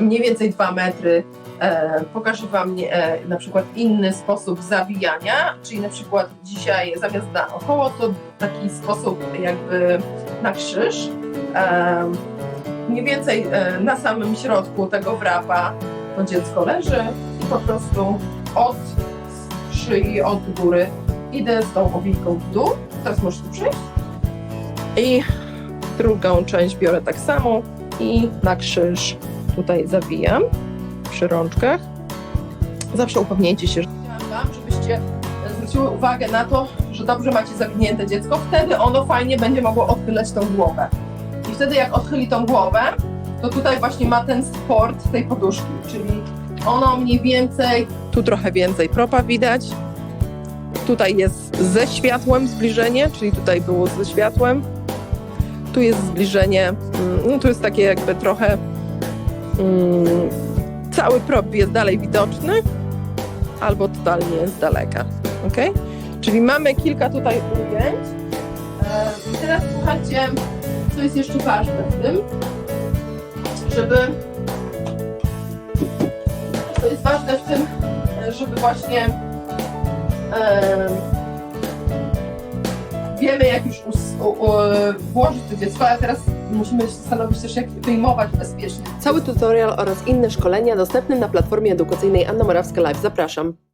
mniej więcej 2 metry. E, pokażę Wam e, na przykład inny sposób zawijania, czyli na przykład dzisiaj zamiast naokoło, to taki sposób jakby na krzyż. E, mniej więcej e, na samym środku tego wrapa to dziecko leży i po prostu od szyi, od góry idę z tą owijką w dół. Teraz możesz tu przyjść. I drugą część biorę tak samo i na krzyż tutaj zawijam przy rączkach. Zawsze upewniejcie się, że Wam, żebyście zwróciły uwagę na to, że dobrze macie zawinięte dziecko, wtedy ono fajnie będzie mogło odchylać tą głowę. I wtedy jak odchyli tą głowę, to tutaj właśnie ma ten sport tej poduszki, czyli ono mniej więcej, tu trochę więcej propa widać, tutaj jest ze światłem zbliżenie, czyli tutaj było ze światłem, tu jest zbliżenie, mm, no tu jest takie jakby trochę cały prop jest dalej widoczny, albo totalnie z daleka, ok? Czyli mamy kilka tutaj ujęć. E, I teraz słuchajcie, co jest jeszcze ważne w tym, żeby to jest ważne w tym, żeby właśnie wiemy jak już us, u, u, włożyć to dziecko, ale teraz musimy zastanowić też jak wyjmować bezpiecznie. Cały tutorial oraz inne szkolenia dostępne na platformie edukacyjnej Anna Morawska Live. Zapraszam.